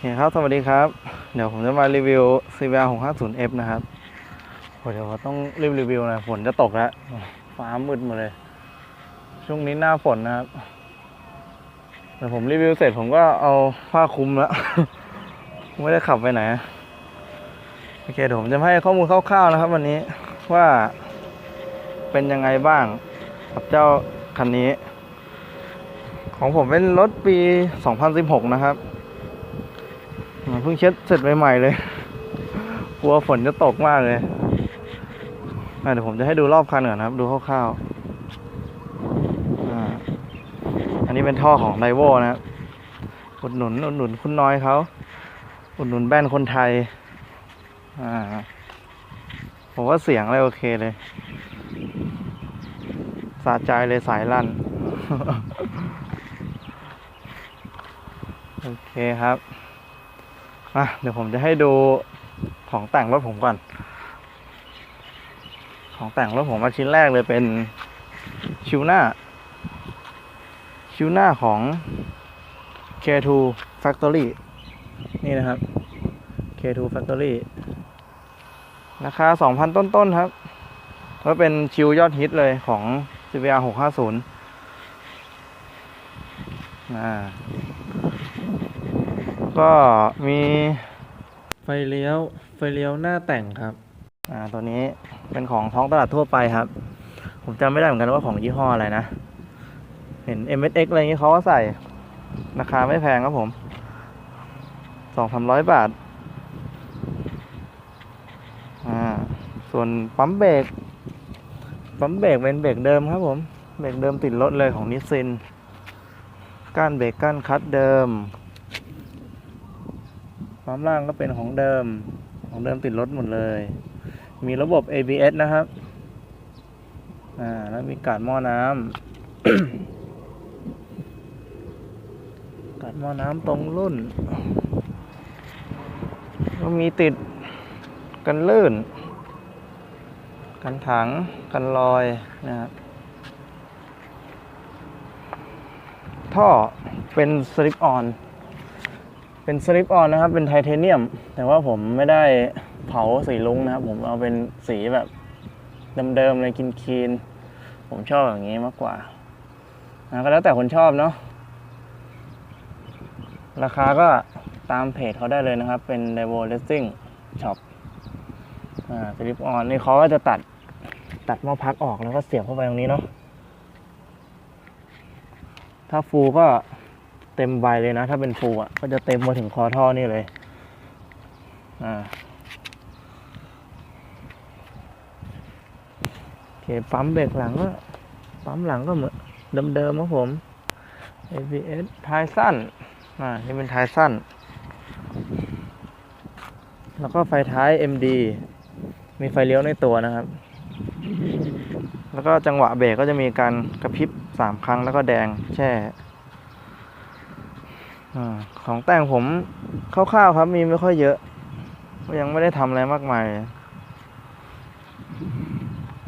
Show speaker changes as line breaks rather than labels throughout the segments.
เฮ้ครับ สวัสดีครับ เดี๋ยวผมจะมารีวิว CBR 650F นะครับโหเดี๋ยวเราต้องรีบรีวิวนะ ฝนจะตกแล้ว ฟ้ามืดหมดเลย ช่วงนี้หน้าฝนนะครับเดี๋ยวผมรีวิวเสร็จผมก็เอาผ้าคลุมแล้ว ไม่ได้ขับไปไหน โอเคเดี๋ยวผมจะให้ข้อมูลคร่าวๆนะครับ วันนี้ว่าเป็นยังไงบ้างกับเจ้าคันนี้ ของผมเป็นรถปี 2016 นะครับ พิ่งเช็ดเสร็จใหม่ๆเลย กลัวฝนจะตกมากเลยอะเดี๋ยวผมจะให้ดูรอบคันก่อนะครับ ดูคร่าวๆอ่าอันนี้เป็นท่อของไดโวนะครับอุดหนุนอุดหนุนคุณน้อยเขาอุดหนุนแบรนด์คนไทย อ่า ผมว่าเสียงอะไรโอเคเลยสะใจเลยสายลั่น โอเคครับ อะเดี๋ยวผมจะให้ดูของแต่งรถผมก่อน ของแต่งรถผมมาชิ้นแรกเลยเป็นชิวหน้า ชิวหน้าของ K2 Factory นี่นะครับ K2 Factory ราคา 2,000 ต้นๆครับก็เป็นชิวยอดฮิตเลยของ CBR 650อ่า ก็มีไฟเลี้ยว ไฟเลี้ยวหน้าแต่งครับ อ่าตัวนี้เป็นของท้องตลาดทั่วไปครับ ผมจำไม่ได้เหมือนกันว่าของยี่ห้ออะไรนะ เห็น MSX อะไรอย่างนี้เขาก็ใส่ ราคาไม่แพงครับผมสองสามร้อยบาท อ่า ส่วนปั๊มเบรก ปั๊มเบรกเป็นเบรกเดิมครับผม เบรกเดิมติดรถเลยของนิสซินก้านเบรกก้านคัดเดิม ปั๊มล่างก็เป็นของเดิม ของเดิมติดรถหมดเลย มีระบบ ABS นะครับ อ่า แล้วมีกาดหม้อน้ำกาดหม้อน้ำตรงรุ่น ก็มีติดกันลื่น กันถัง กันรอยนะครับท่อเป็นสลิปออน เป็นสลิปออนนะครับ เป็นไทเทเนียม แต่ว่าผมไม่ได้เผาสีลุงนะครับ ผมเอาเป็นสีแบบเดิมๆเลยกินคีนๆผมชอบอย่างนี้มากกว่านะก็แล้วแต่คนชอบเนาะราคาก็ตามเพจเขาได้เลยนะครับ เป็น d e v o Racing Shop อ่าสลิปออนนี่เขาก็จะตัดตัดหม้อพักออกแล้วก็เสียบเข้าไปตรงนี้เนาะถ้าฟูก็ เต็มใบเลยนะ ถ้าเป็นฟูอะ ก็จะเต็มมาถึงคอท่อนี่เลย อ่าโอเคปั๊มเบรกหลังก็ ปั๊มหลังก็เหมือนเดิมๆครับผม ABS ท้ายสั้น อ่า นี่เป็นท้ายสั้น แล้วก็ไฟท้าย MD มีไฟเลี้ยวในตัวนะครับ แล้วก็จังหวะเบรกก็จะมีการกระพริบสามครั้งแล้วก็แดงแช่ อของแต่งผมคร่าวๆครับมีไม่ค่อยเยอะ ยังไม่ได้ทำอะไรมากมาย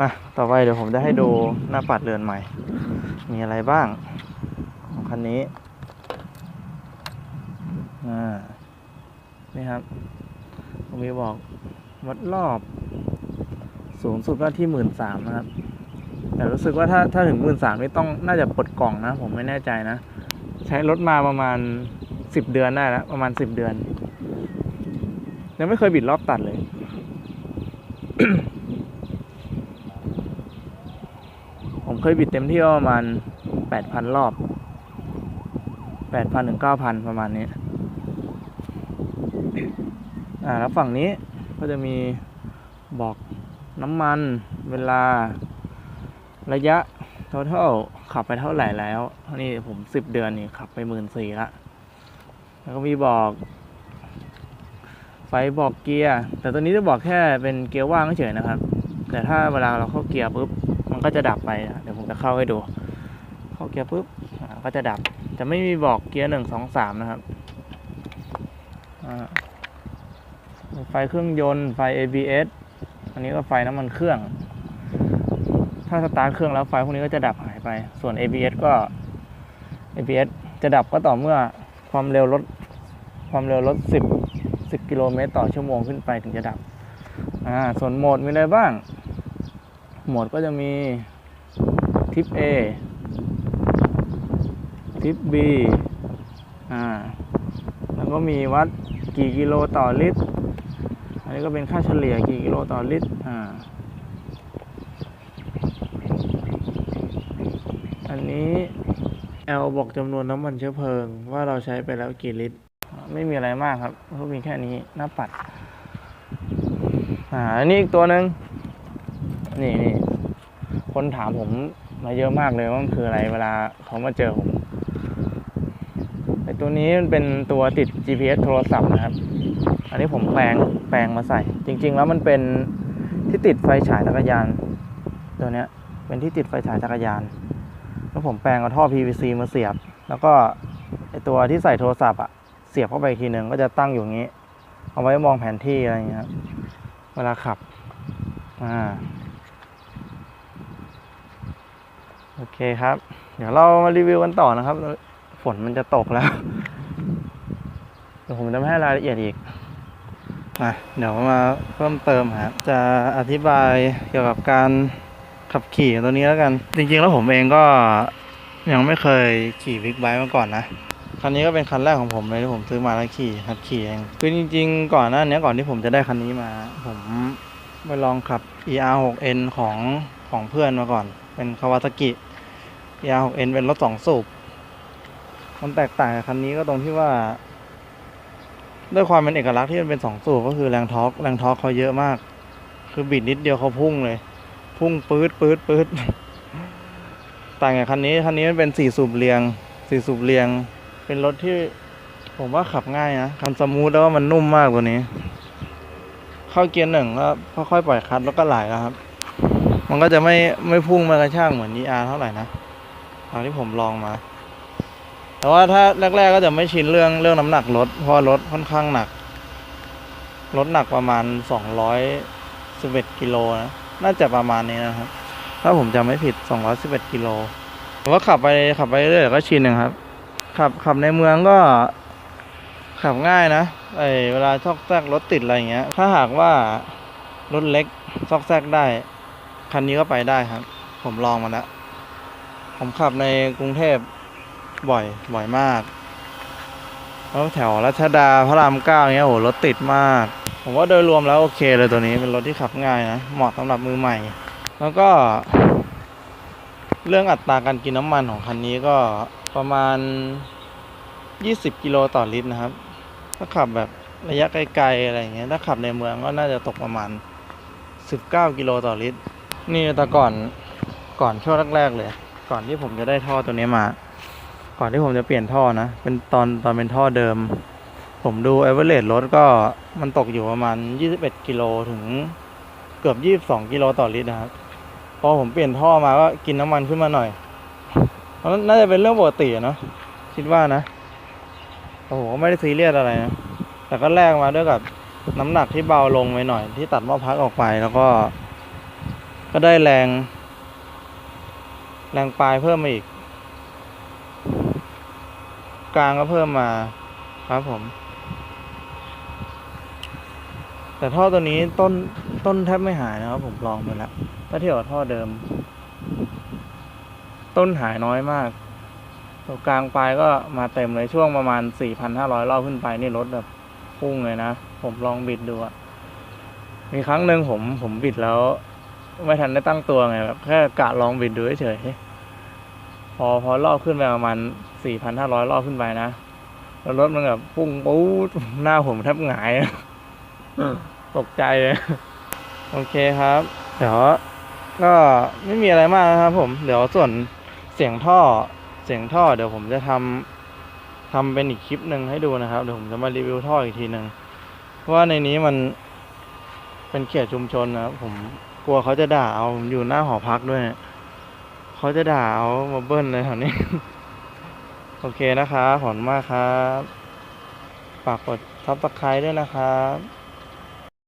อะต่อไปเดี๋ยวผมจะให้ดูหน้าปัดเรือนใหม่ มีอะไรบ้าง ของคันนี้อ่านี่ครับผมมีบอกวัดรอบ สูงสุดก็ที่หมื่นสามนะครับ แต่รู้สึกว่าถ้าถ้าถึงหมื่นสามนี่ต้องน่าจะปลดกล่องนะ ผมไม่แน่ใจนะ ใช้รถมาประมาณสิบเดือนได้แล้วประมาณสิบเดือน ยังไม่เคยบิดรอบตัดเลย ผมเคยบิดเต็มที่ประมาณแปดพันรอบแปดพันถึงเก้าพันประมาณนี้ อ่าแล้วฝั่งนี้ก็จะมีบอกน้ำมันเวลาระยะ total ขับไปเท่าไหร่แล้ว นี่ผมสิบเดือนนี่ขับไปหมื่นสี่ละ แล้วก็มีบอก ไฟบอกเกียร์ แต่ตัวนี้จะบอกแค่เป็นเกียร์ว่างเฉยนะครับ แต่ถ้าเวลาเราเข้าเกียร์ปุ๊บ มันก็จะดับไปนะเดี๋ยวผมจะเข้าให้ดู เข้าเกียร์ปุ๊บ ก็จะดับ จะไม่มีบอกเกียร์หนึ่งสองสามนะครับไฟเครื่องยนต์ ไฟ ABS อันนี้ก็ไฟน้ำมันเครื่อง ถ้าสตาร์ทเครื่องแล้วไฟพวกนี้ก็จะดับหายไป ส่วน ABS ก็ ABS จะดับก็ต่อเมื่อความเร็วรถความเร็วรถสิบสิบกิโลเมตรต่อชั่วโมงขึ้นไปถึงจะดับ อ่า ส่วนโหมดมีอะไรบ้าง โหมดก็จะมีทิป A ทิป B อ่า แล้วก็มีวัดกี่กิโลต่อลิตร อันนี้ก็เป็นค่าเฉลี่ยกี่กิโลต่อลิตร อ่า อันนี้ L บอกจำนวนน้ำมันเชื้อเพลิง ว่าเราใช้ไปแล้วกี่ลิตร ไม่มีอะไรมากครับก็มีแค่นี้หน้าปัด อ่าอันนี้อีกตัวหนึ่งนี่นี่คนถามผมมาเยอะมากเลยว่ามันคืออะไรเวลาเขามาเจอผมไอตัวนี้มันเป็นตัวติด GPS โทรศัพท์นะครับ อันนี้ผมแปลงแปลงมาใส่ จริง ๆ แล้วมันเป็นที่ติดไฟฉายจักรยาน ตัวเนี้ยเป็นที่ติดไฟฉายจักรยาน แล้วผมแปลงเอาท่อ PVC มาเสียบ แล้วก็ไอตัวที่ใส่โทรศัพท์อะเสียบเข้าไปอีกทีหนึ่งก็จะตั้งอยู่งนี้ เอาไว้มองแผนที่อะไรเงี้ยเวลาขับ อ่า โอเคครับ เดี๋ยวเรามารีวิวกันต่อนะครับ ฝนมันจะตกแล้ว เดี๋ยวผมจะให้รายละเอียดอีกมาเดี๋ยวมาเพิ่มเติมครับจะอธิบายเกี่ยวกับการ ขับขี่ตัวนี้แล้วกัน จริงๆแล้วผมเองก็ยังไม่เคยขี่บิ๊กไบค์มาก่อนนะคันนี้ก็เป็นคันแรกของผมเลยที่ผมซื้อมาแล้วขี่หัดขี่เองคือจริง ๆ ก่อนหน้านี้ก่อนที่ผมจะได้คันนี้มา ผมไปลองขับ ER6N ของของเพื่อนมาก่อน เป็นคาวาซากิ ER6N เป็นรถสองสูบมันแตกต่างกับคันนี้ก็ตรงที่ว่า ด้วยความเป็นเอกลักษณ์ที่มันเป็นสองสูบก็คือแรงทอร์กแรงทอร์กเขาเยอะมาก คือบิดนิดเดียวเขาพุ่งเลย พุ่งปื๊ดปื๊ดปื๊ดต่างกับคันนี้คันนี้มันเป็นสี่สูบเรียงสี่สูบเรียง เป็นรถที่ผมว่าขับง่ายนะมันสมูทแล้วก็มันนุ่มมากกว่านี้ เข้าเกียร์หนึ่งก็ค่อยๆปล่อยคลัตช์แล้วก็ไหลแล้วครับ มันก็จะไม่ไม่พุ่งมากระชากเหมือน ER เท่าไหร่นะตอนที่ผมลองมา แต่ว่าถ้าแรก ๆ ก็จะไม่ชินเรื่องเรื่องน้ำหนักรถเพราะรถค่อนข้างหนักรถหนักประมาณสองร้อยสิบเอ็ดกิโลนะ น่าจะประมาณนี้นะครับ ถ้าผมจำไม่ผิดสองร้อยสิบเอ็ดกิโลผมว่าขับไปขับไปเรื่อยๆก็ชินนะครับ ขับขับในเมืองก็ ขับง่ายนะไอเวลาซอกแซกรถติดอะไรเงี้ย ถ้าหากว่ารถเล็กซอกแซกได้ คันนี้ก็ไปได้ครับ ผมลองมาแล้ว ผมขับในกรุงเทพบ่อยบ่อยมาก แล้วแถวรัชดาพระรามเก้าเงี้ยโอ้รถติดมาก ผมว่าโดยรวมแล้วโอเคเลยตัวนี้เป็นรถที่ขับง่ายนะ เหมาะสำหรับมือใหม่ แล้วก็ เรื่องอัตราการกินน้ำมันของคันนี้ก็ประมาณ 20 กิโลต่อลิตรนะครับ ถ้าขับแบบระยะไกลๆอะไรเงี้ยถ้าขับในเมืองก็น่าจะตกประมาณ 19 กิโลต่อลิตร นี่แต่ก่อนก่อนช่วงแรกๆเลย ก่อนที่ผมจะได้ท่อตัวนี้มา ก่อนที่ผมจะเปลี่ยนท่อนะ เป็นตอนตอนเป็นท่อเดิม ผมดู a อเวอเรสต์รถก็มันตกอยู่ประมาณ 21 กิโลถึงเกือบ 22 กิโลต่อลิตรนะครับ พอผมเปลี่ยนท่อมาก็กินน้ำมันขึ้นมาหน่อยเพราะน่าจะเป็นเรื่องปกติเนาะคิดว่านะ โอ้โหก็ไม่ได้ซีเรียสอะไรนะ แต่ก็แลกมาด้วยกับน้ำหนักที่เบาลงไปหน่อย ที่ตัดหม้อพักออกไปแล้วก็ ก็ได้แรง แรงปลายเพิ่มมาอีก กลางก็เพิ่มมาครับผม แต่ท่อตัวนี้ต้นต้นแทบไม่หายนะครับผมลองไปแล้วถ้าเทียบกับท่อเดิม ต้นหายน้อยมาก ตัวกลางปลายก็มาเต็มเลยช่วงประมาณ 4,500รอบขึ้นไปนี่รถแบบพุ่งเลยนะ ผมลองบิดดูอะมีครั้งหนึ่งผมผมบิดแล้ว ไม่ทันได้ตั้งตัวไงแบบแค่กะลองบิดดูเฉยๆพอพอรอบขึ้นไปประมาณ 4,500 รอบขึ้นไปนะ แล้วรถมันแบบพุ่งปู๊ดหน้าผมแทบหงายอะตกใจเลย โอเคครับ เดี๋ยวก็ไม่มีอะไรมากนะครับผม เดี๋ยวส่วนเสียงท่อเสียงท่อ เดี๋ยวผมจะทำทำเป็นอีกคลิปหนึ่งให้ดูนะครับ เดี๋ยวผมจะมารีวิวท่ออีกทีหนึ่งเพราะว่าในนี้มันเป็นเขตชุมชนนะครับผมกลัวเขาจะด่าเอาผมอยู่หน้าหอพักด้วยเนี่ยเขาจะด่าเอามาเบิ้ลเลยแถวนี้ โอเคนะครับขอบคุณมากครับ ฝากกดทับสไคร้ด้วยนะครับ